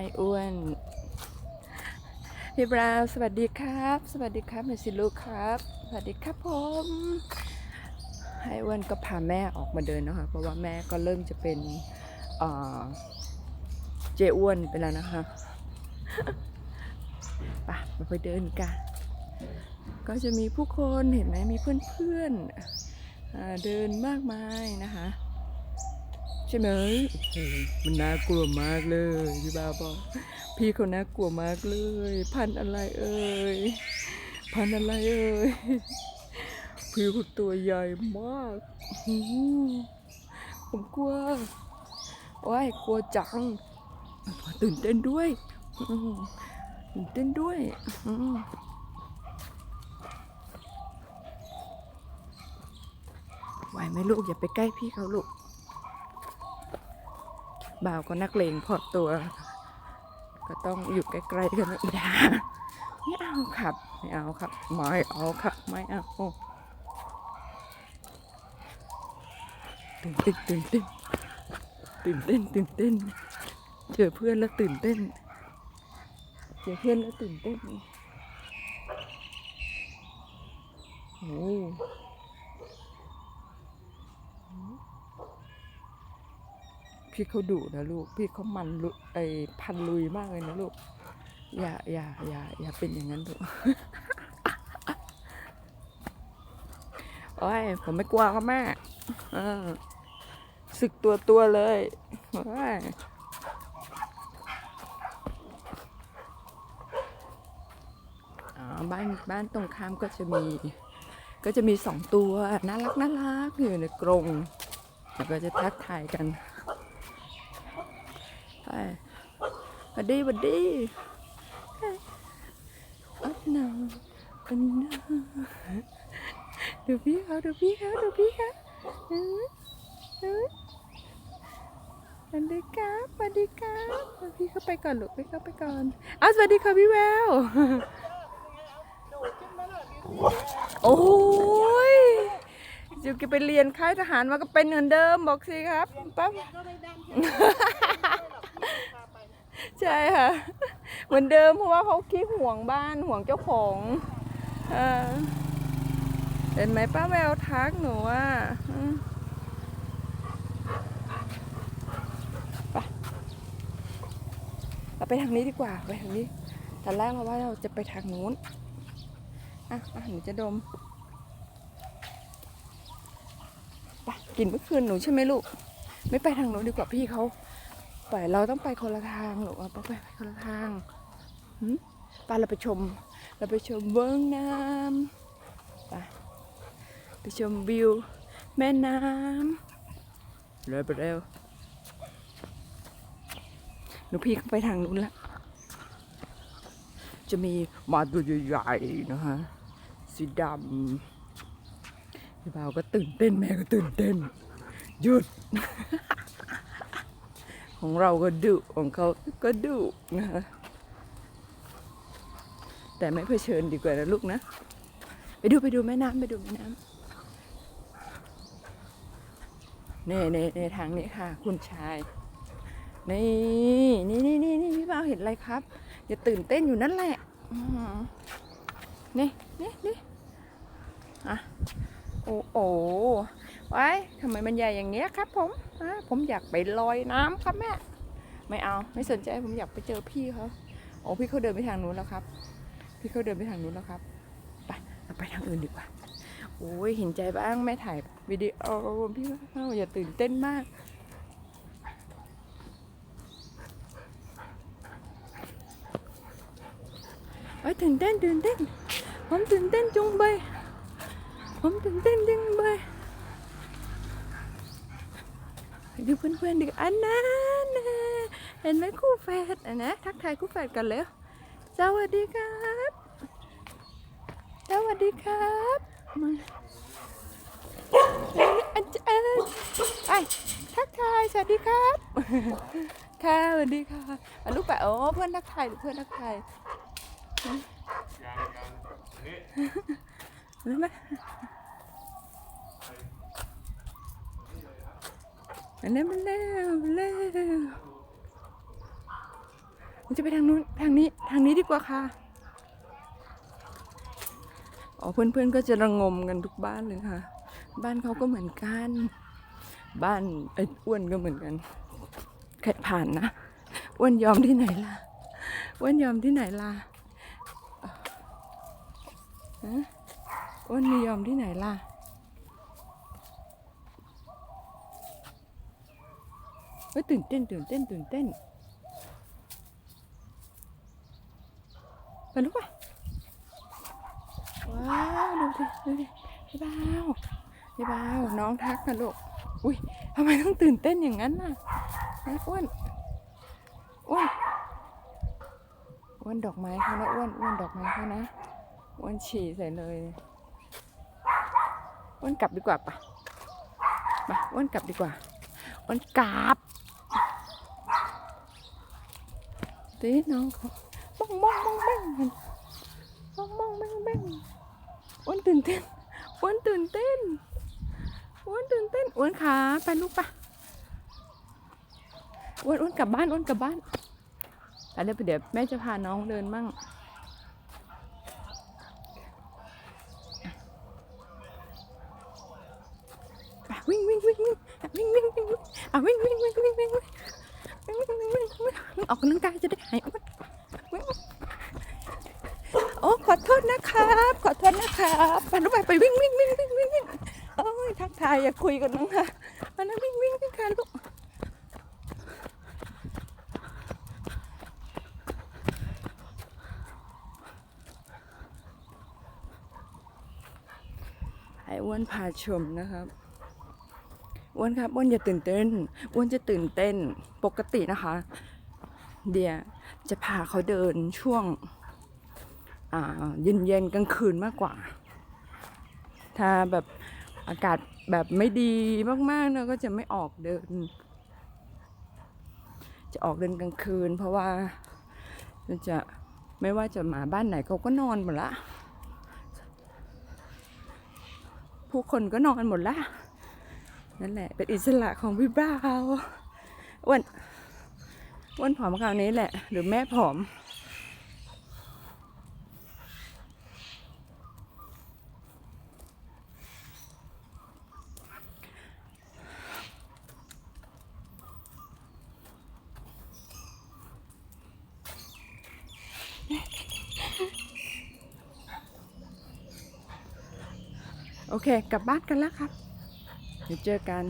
ไออ้วนพี่บราวสวัสดีครับ สวัสดีครับเมสิลูกครับ สวัสดีครับผมไออ้วนก็พาแม่ออกมาเดินนะคะเพราะว่าแม่ก็เริ่มจะเป็นเจอ้วนไปแล้วนะคะไปมาไปเดินกัน ก็จะมีผู้คนเห็นไหมมีเพื่อนๆเดินมากมายนะคะ ใช่ไหมโอ้โหมันน่ากลัวมากเลยพี่บาวบอกพี่เขาน่ากลัวมากเลย พันธุ์อะไรเอ่ยพันธุ์อะไรเอ่ยพี่เขาตัวใหญ่มากอื้อหือผมกลัวโอ้ยกลัวจังตื่นเต้นด้วยอื้อตื่นเต้นด้วยอื้อไหวไหมลูกอย่าไปใกล้พี่เขาลูก บ่าวก็นักเลงพอตัว ก็ต้องอยู่ใกล้ๆกันนะอีดาไม่เอาครับไม่เอาครับไม่เอาครับไม่เอาตื่นเต้นตื่นเต้นตื่นเต้นตื่นเต้นเจอเพื่อนแล้วตื่นเต้นเจอเพื่อนแล้วตื่นเต้นโอ้ พี่เขาดุนะลูก พี่เขามันไอพันลุยมากเลยนะลูก อย่าอย่าอย่าอย่าเป็นอย่างนั้นลูกโอ้ยผมไม่กลัวครับแม่เออศึกตัวตัวเลยโอ้ยอ๋อบ้านบ้านตรงข้ามก็จะมี ก็จะมีสองตัวน่ารักน่ารักอยู่ในกรงแล้วก็จะทักทายกันไปส วัสดีสวัสดีอันนาอันนาดูพี่เขาดูพี่เขาดูพี่เขาอืออือสวัสดีครับสวัสดีครับพี่เข้าไปก่อนลูกพี่เข้าไปก่อนอ้าวสวัสดีค่ะพี่แววโอ้ยจิวแกไปเรียนค่ายทหารมาก็เป็นเหมือนเดิมบอกสิครับปั๊บ ช่ค่ะ เหมือนเดิมเพราะว่าเขาขี้ห่วงบ้านห่วงเจ้าของเออเห็นไหมป้าแววทักหนูว่าไปเราไปทางนี้ดีกว่าไปทางนี้ตอนแรกเราว่าเราจะไปทางนู้นอะอะหนูจะดมไปกินเมื่อคืนหนูใช่ไหมลูก ไม่ไปทางโน้นดีกว่าพี่เขา ไปเราต้องไปคนละทางลูกเราต้องไปไปคนละทางไปเราไปชม เราไปชมเบื้องน้ำไปไปชมวิวแม่น้ำเร็วไปเร็วหนูพี่ไปทางนู้นละจะมีหมาตัวใหญ่ๆนะคะสีดำพี่บ่าวก็ตื่นเต้นแม่ก็ตื่นเต้นหยุด ของเราก็ดุของเขาก็ดุนะคะแต่ไม่เผชิญดีกว่านะลูกนะ ไปดูไปดูแม่น้ำไปดูแม่น้ำเน่เน่เน่ทางนี้ค่ะ คุณชาย นี่นี่นี่นี่นี่พี่บ่าวเห็นอะไรครับ อย่าตื่นเต้นอยู่นั่นแหละนี่นี่นี่อะโอ้โอ้ ไว้ทำไมมันใหญ่อย่างเงี้ยครับผมผมอยากไปลอยน้ำครับแม่ ไม่เอาไม่สนใจผมอยากไปเจอพี่เขาโอ้พี่เขาเดินไปทางนู้นแล้วครับ พี่เขาเดินไปทางนู้นแล้วครับ ไปเราไปทางอื่นดีกว่า โอ้ยเห็นใจบ้างแม่ถ่ายวิดีโอพี่เขาอย่าตื่นเต้นมากโอ้ยตื่นเต้นตื่นเต้นผมตื่นเต้นจุงเบยผมตื่นเต้นจุงเบย ดูเพื่อนๆดิอันนั้นน่ะเห็นไหมคู่แฝดอะนะทักทายคู่แฝดกันเลยสวัสดีครับสวัสดีครับมาอันเอ้ยไปทักทายสวัสดีครับค่ะสวัสดีค่ะอะลูกแปะโอ้เพื่อนทักทายหรือเพื่อนทักทายรู้ไหม อันนี้มันเร็วเร็วมันจะไปทางนู้นทางนี้ทางนี้ดีกว่าค่ะอ๋อเพื่อนๆก็จะระงมกันทุกบ้านเลยค่ะ บ้านเขาก็เหมือนกัน บ้านไอ้อ้วนก็เหมือนกันใครผ่านนะอ้วนยอมที่ไหนล่ะอ้วนยอมที่ไหนล่ะฮะอ้วนมียอมที่ไหนล่ะ เฮ้ยตื่นเต้นตื่นเต้นตื่นเต้นไปลูกป่ะว้าวดูดิดูดิพี่บ่าวพี่บ่าวน้องทักนะลูกอุ้ยทำไมต้องตื่นเต้นอย่างนั้นน่ะอ้วนอ้วนอ้วนดอกไม้เขานะอ้วนอ้วนดอกไม้เขานะอ้วนฉี่ใส่เลยอ้วนกลับดีกว่าปะไปอ้วนกลับดีกว่าอ้วนกลับ ตีน้องบ้องบ้องบ้องบ้องมันบ้องบ้องบ้องบ้องอ้วนตื่นเต้นอ้วนตื่นเต้นอ้วนตื่นเต้นอ้วนขาไปลูกปะอ้วนอ้วนกลับบ้านอ้วนกลับบ้านแต่เดี๋ยวเดี๋ยวแม่จะพาน้องเดินมั่งวิ่งวิ่งวิ่งวิ่งวิ่งวิ่งวิ่งอะวิ่งวิ่งวิ่งวิ่งวิ่ง ออกกำลังกายจะได้หายอ้วนโอ้ขอโทษนะครับ ขอโทษนะครับไปลูกไปไปวิ่งวิ่งวิ่งวิ่งวิ่งวิ่งโอ้ยทักทายอย่าคุยกันน้องค่ะมานะวิ่งวิ่งวิ่งค่ะลูกไอ้อ้วนพาชมนะครับ อ้วนครับอ้วนอย่าตื่นเต้นอ้วนจะตื่นเต้นปกตินะคะ เดียจะพาเขาเดินช่วงอ่าเย็นเย็นกลางคืนมากกว่า ถ้าแบบอากาศแบบไม่ดีมากๆเราก็จะไม่ออกเดิน จะออกเดินกลางคืน เพราะว่าจะไม่ว่าจะหมาบ้านไหนเขาก็นอนหมดละ ผู้คนก็นอนหมดละ นั่นแหละ เป็นอิสระของพี่บ้าวอ้วนอ้วนผอมคราวนี้แหละ หรือแม่ผอม โอเค กลับบ้านกันแล้วครับ เดี๋ยวเจอกัน